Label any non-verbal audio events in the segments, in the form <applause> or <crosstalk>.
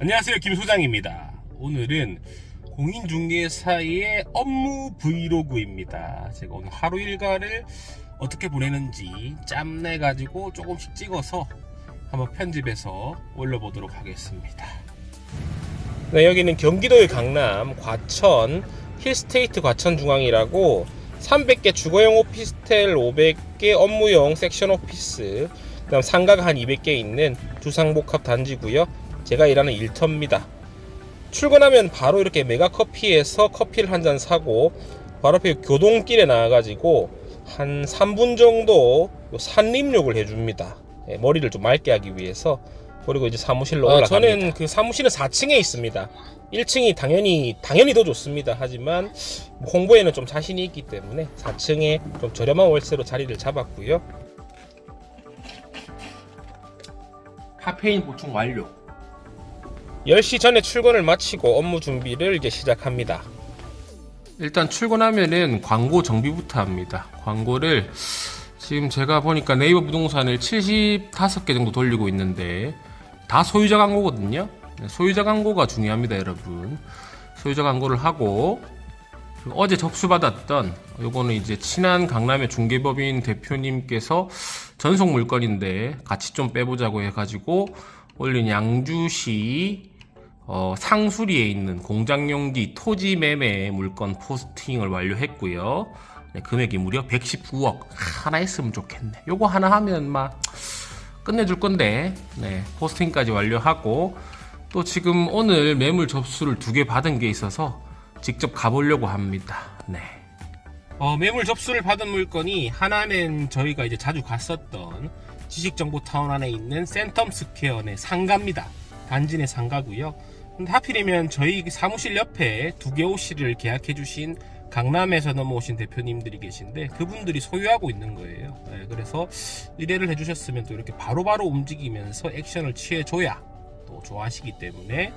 안녕하세요. 김 소장입니다. 오늘은 공인중개사의 업무 브이로그입니다. 제가 오늘 하루 일과를 어떻게 보내는지 짬내 가지고 조금씩 찍어서 한번 편집해서 올려보도록 하겠습니다. 네, 여기는 경기도의 강남 과천 힐스테이트 과천중앙이라고 300개 주거용 오피스텔 500개 업무용 섹션 오피스 그다음 상가가 한 200개 있는 주상복합 단지고요. 제가 일하는 일터입니다. 출근하면 바로 이렇게 메가커피에서 커피를 한 잔 사고 바로 앞에 교동길에 나와가지고 한 3분 정도 요 산림욕을 해줍니다. 예, 머리를 좀 맑게 하기 위해서 그리고 이제 사무실로 올라갑니다. 저는 그 사무실은 4층에 있습니다. 1층이 당연히 당연히 더 좋습니다. 하지만 홍보에는 좀 자신이 있기 때문에 4층에 좀 저렴한 월세로 자리를 잡았고요. 카페인 보충 완료. 10시 전에 출근을 마치고 업무 준비를 이제 시작합니다. 일단 출근하면은 광고 정비부터 합니다. 광고를 지금 제가 보니까 네이버 부동산을 75개 정도 돌리고 있는데 다 소유자 광고거든요. 네, 소유자 광고가 중요합니다, 여러분. 소유자 광고를 하고 어제 접수받았던 요거는 이제 친한 강남의 중개법인 대표님께서 전속 물건인데 같이 좀 빼보자고 해가지고 올린 양주시 어, 상수리에 있는 공장용지 토지 매매 물건 포스팅을 완료했고요. 네, 금액이 무려 119억 하나 했으면 좋겠네. 요거 하나 하면 막 끝내줄 건데 네, 포스팅까지 완료하고 또 지금 오늘 매물 접수를 두 개 받은 게 있어서 직접 가보려고 합니다. 네. 어, 매물 접수를 받은 물건이 하나는 저희가 이제 자주 갔었던 지식정보타운 안에 있는 센텀 스퀘어 내 상가입니다. 단지 내 상가고요. 근데 하필이면 저희 사무실 옆에 두개 호실을 계약해 주신 강남에서 넘어오신 대표님들이 계신데 그분들이 소유하고 있는 거예요. 네, 그래서 의뢰를 해주셨으면 또 이렇게 바로바로 움직이면서 액션을 취해줘야 또 좋아하시기 때문에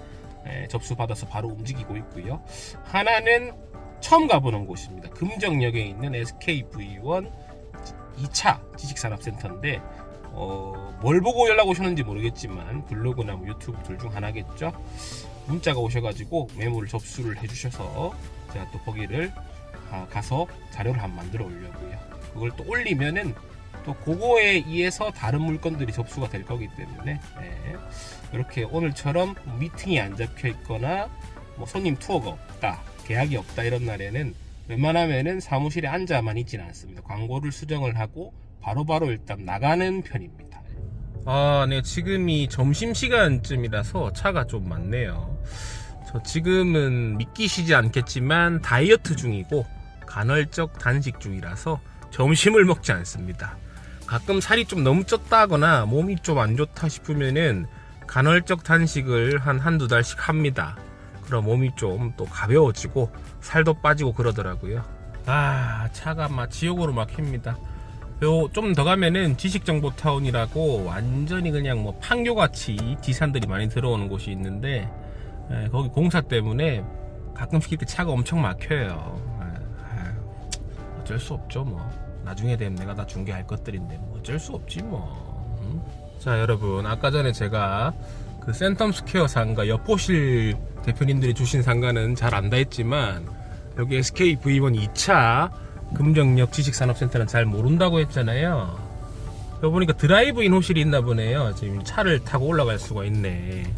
예, 접수받아서 바로 움직이고 있고요. 하나는 처음 가보는 곳입니다. 금정역에 있는 SKV1 2차 지식산업센터인데 어, 뭘 보고 연락 오셨는지 모르겠지만 블로그나 뭐 유튜브 둘 중 하나겠죠. 문자가 오셔가지고 매물을 접수를 해주셔서 제가 또 거기를 가- 가서 자료를 한번 만들어 오려고요. 그걸 또 올리면은 또 그거에 의해서 다른 물건들이 접수가 될 거기 때문에 예, 이렇게 오늘처럼 미팅이 안 잡혀 있거나 뭐 손님 투어가 없다 계약이 없다 이런 날에는 웬만하면은 사무실에 앉아만 있지는 않습니다 광고를 수정을 하고 바로 바로 일단 나가는 편입니다 아, 네 지금이 점심시간쯤이라서 차가 좀 많네요 저 지금은 믿기시지 않겠지만 다이어트 중이고 간헐적 단식 중이라서 점심을 먹지 않습니다 가끔 살이 좀 너무 쪘다거나 몸이 좀 안 좋다 싶으면은 간헐적 단식을 한 한두 달씩 합니다. 그럼 몸이 좀 또 가벼워지고 살도 빠지고 그러더라고요. 아, 차가 막 지옥으로 막힙니다. 요좀더 가면은 지식정보타운이라고 완전히 그냥 뭐 판교같이 지산들이 많이 들어오는 곳이 있는데 에, 거기 공사 때문에 가끔씩 이렇게 차가 엄청 막혀요. 에, 아유, 어쩔 수 없죠 뭐. 나중에 되면 내가 다 중개할 것들인데 뭐 어쩔 수 없지 뭐. 응? 자 여러분 아까 전에 제가 그 센텀 스퀘어 상가 여포실 대표님들이 주신 상가는 잘 안다 했지만 여기 SK V1 2차 금정역 지식산업센터는 잘 모른다고 했잖아요. 여기 보니까 드라이브인 호실이 있나 보네요. 지금 차를 타고 올라갈 수가 있네.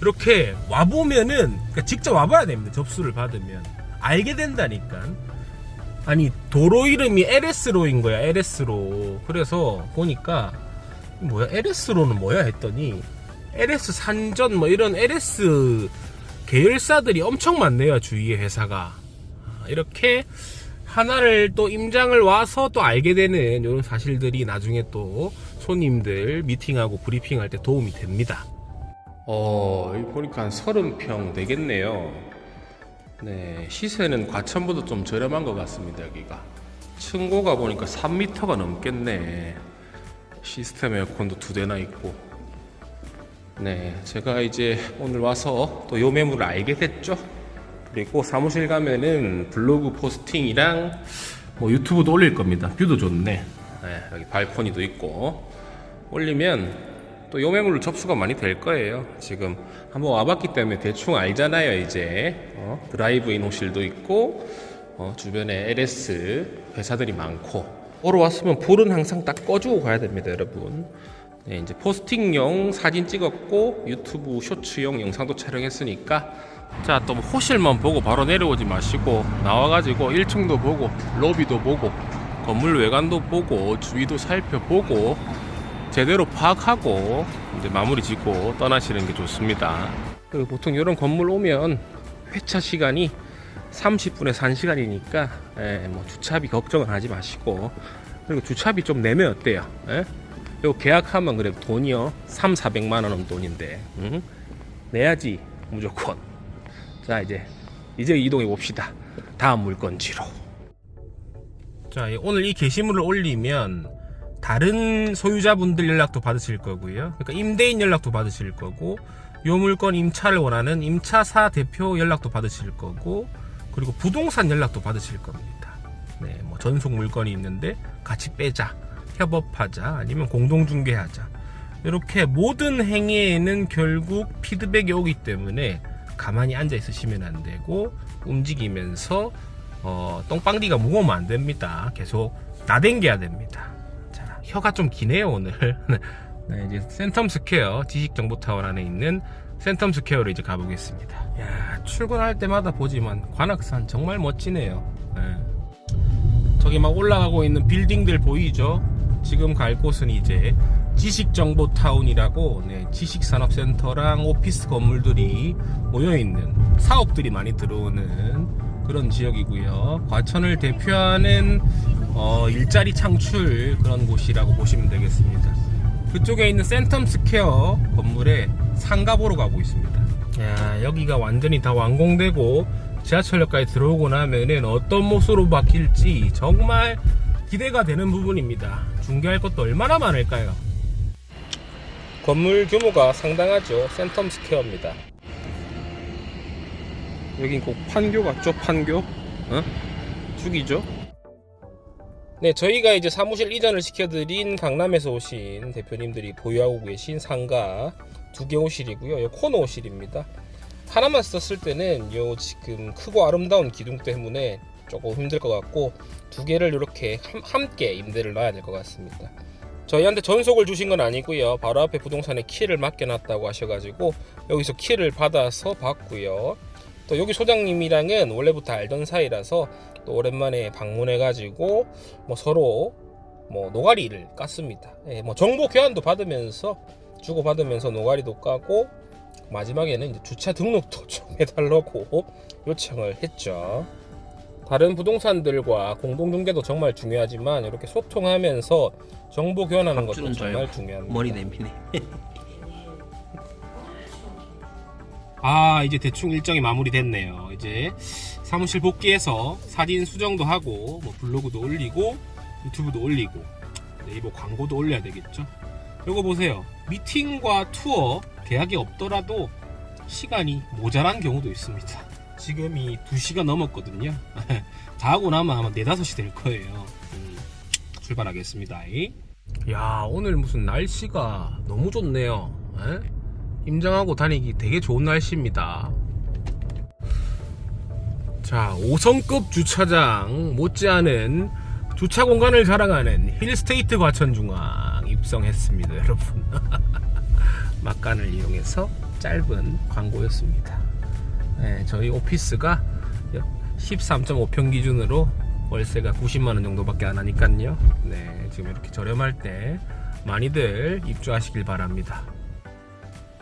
이렇게 와보면은 그러니까 직접 와봐야 됩니다. 접수를 받으면 알게 된다니까. 아니 도로 이름이 LS로인 거야 LS로 그래서 보니까 뭐야 LS로는 뭐야 했더니 LS 산전 뭐 이런 LS 계열사들이 엄청 많네요 주위에 회사가 아, 이렇게 하나를 또 임장을 와서 또 알게 되는 이런 사실들이 나중에 또 손님들 미팅하고 브리핑할 때 도움이 됩니다 어 여기 보니까 한 30평 되겠네요 네, 시세는 과천보다 좀 저렴한 것 같습니다, 여기가. 층고가 보니까 3m가 넘겠네. 시스템 에어컨도 두 대나 있고. 네, 제가 이제 오늘 와서 또 요 매물을 알게 됐죠. 그리고 사무실 가면은 블로그 포스팅이랑 뭐 유튜브도 올릴 겁니다. 뷰도 좋네. 네, 여기 발코니도 있고. 올리면 또 요매물로 접수가 많이 될 거예요. 지금 한번 와봤기 때문에 대충 알잖아요, 이제. 어, 드라이브인 호실도 있고, 어, 주변에 LS 회사들이 많고. 오러 왔으면 불은 항상 딱 꺼주고 가야 됩니다, 여러분. 네, 이제 포스팅용 사진 찍었고, 유튜브 쇼츠용 영상도 촬영했으니까, 자, 또 호실만 보고 바로 내려오지 마시고, 나와가지고 1층도 보고, 로비도 보고, 건물 외관도 보고, 주위도 살펴보고, 제대로 파악하고 이제 마무리 짓고 떠나시는 게 좋습니다. 그 보통 이런 건물 오면 회차 시간이 30분에서 1시간이니까 예, 뭐 주차비 걱정은 하지 마시고 그리고 주차비 좀 내면 어때요? 예? 요 계약하면 그래도 돈이요 3, 400만 원은 돈인데 응? 내야지 무조건 자 이제 이제 이동해 봅시다 다음 물건지로 자 오늘 이 게시물을 올리면 다른 소유자분들 연락도 받으실 거고요. 그러니까 임대인 연락도 받으실 거고, 요 물건 임차를 원하는 임차사 대표 연락도 받으실 거고, 그리고 부동산 연락도 받으실 겁니다. 네, 뭐 전속 물건이 있는데 같이 빼자, 협업하자, 아니면 공동 중개하자. 이렇게 모든 행위에는 결국 피드백이 오기 때문에 가만히 앉아 있으시면 안 되고 움직이면서 어, 똥방디가 무거우면 안 됩니다. 계속 나댕겨야 됩니다. 자, 혀가 좀 기네요, 오늘. <laughs> 네, 이제 센텀 스퀘어 지식정보타운 안에 있는 센텀 스퀘어로 이제 가보겠습니다. 야, 출근할 때마다 보지만 관악산 정말 멋지네요. 네. 저기 막 올라가고 있는 빌딩들 보이죠? 지금 갈 곳은 이제 지식정보타운이라고 네, 지식산업센터랑 오피스 건물들이 모여있는 사업들이 많이 들어오는 그런 지역이고요. 과천을 대표하는 어, 일자리 창출 그런 곳이라고 보시면 되겠습니다. 그쪽에 있는 센텀 스퀘어 건물에 상가 보러 가고 있습니다. 야, 여기가 완전히 다 완공되고 지하철역까지 들어오고 나면은 어떤 모습으로 바뀔지 정말 기대가 되는 부분입니다. 중개할 것도 얼마나 많을까요? 건물 규모가 상당하죠. 센텀 스퀘어입니다. 여긴 꼭 판교 같죠? 판교? 어? 죽이죠? 네, 저희가 이제 사무실 이전을 시켜드린 강남에서 오신 대표님들이 보유하고 계신 상가 두개 호실이고요. 요 코너 호실입니다. 하나만 썼을 때는 요 지금 크고 아름다운 기둥 때문에 조금 힘들 것 같고 두 개를 이렇게 함, 함께 임대를 놔야 될 것 같습니다. 저희한테 전속을 주신 건 아니고요. 바로 앞에 부동산에 키를 맡겨놨다고 하셔가지고 여기서 키를 받아서 받고요. 또 여기 소장님이랑은 원래부터 알던 사이라서 또 오랜만에 방문해가지고 뭐 서로 뭐 노가리를 깠습니다. 예, 뭐 정보 교환도 받으면서 주고 받으면서 노가리도 까고 마지막에는 이제 주차 등록도 <laughs> 좀 해달라고 요청을 했죠. 다른 부동산들과 공동중개도 정말 중요하지만 이렇게 소통하면서 정보 교환하는 것도 정말. 중요합니다. 머리 내미네. <laughs> 아 이제 대충 일정이 마무리됐네요. 이제 사무실 복귀해서 사진 수정도 하고 뭐 블로그도 올리고 유튜브도 올리고 네이버 광고도 올려야 되겠죠. 이거 보세요. 미팅과 투어 계약이 없더라도 시간이 모자란 경우도 있습니다. 지금이 2시가 넘었거든요. <laughs> 다 하고 나면 아마 4, 5시 될 거예요. 음, 출발하겠습니다. 야 오늘 무슨 날씨가 너무 좋네요. 에? 임장하고 다니기 되게 좋은 날씨입니다. 자, 5성급 주차장 못지않은 주차 공간을 자랑하는 힐스테이트 과천중앙 입성했습니다, 여러분. <laughs> 막간을 이용해서 짧은 광고였습니다. 네, 저희 오피스가 13.5평 기준으로 월세가 90만원 정도밖에 안 하니까요. 네, 지금 이렇게 저렴할 때 많이들 입주하시길 바랍니다.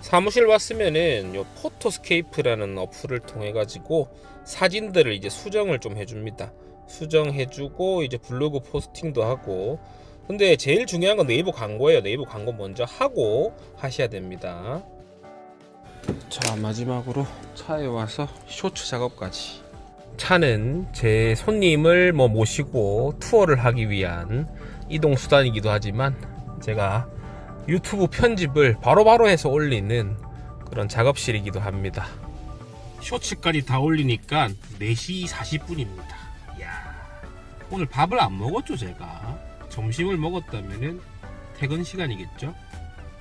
사무실 왔으면은 요 포토스케이프라는 어플을 통해 가지고 사진들을 이제 수정을 좀 해줍니다. 수정해주고 이제 블로그 포스팅도 하고. 근데 제일 중요한 건 네이버 광고예요. 네이버 광고 먼저 하고 하셔야 됩니다. 자 마지막으로 차에 와서 쇼츠 작업까지. 차는 제 손님을 뭐 모시고 투어를 하기 위한 이동 수단이기도 하지만 제가 유튜브 편집을 바로바로 해서 올리는 그런 작업실이기도 합니다. 쇼츠까지 다 올리니까 4시 40분입니다. 야 오늘 밥을 안 먹었죠, 제가. 점심을 먹었다면은 퇴근 시간이겠죠?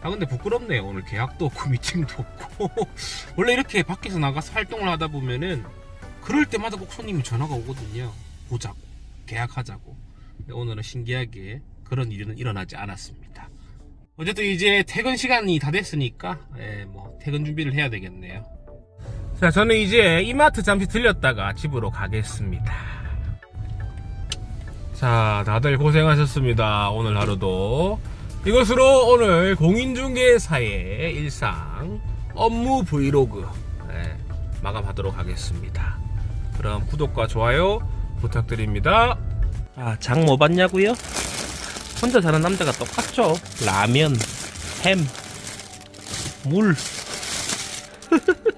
아 근데 부끄럽네요. 오늘 계약도 없고 <laughs> 미팅도 없고. <laughs> 원래 이렇게 밖에서 나가서 활동을 하다 보면은 그럴 때마다 꼭 손님이 전화가 오거든요. 보자고 계약하자고. 근데 오늘은 신기하게 그런 일은 일어나지 않았습니다. 어쨌든 이제 퇴근 시간이 다 됐으니까 예, 뭐 퇴근 준비를 해야 되겠네요. 자 저는 이제 이마트 잠시 들렸다가 집으로 가겠습니다. 자 다들 고생하셨습니다. 오늘 하루도 이것으로 오늘 공인중개사의 일상 업무 브이로그 네, 마감하도록 하겠습니다. 그럼 구독과 좋아요 부탁드립니다. 아, 장 뭐 봤냐고요? 혼자 사는 남자가 똑같죠. 라면, 햄, 물. <laughs>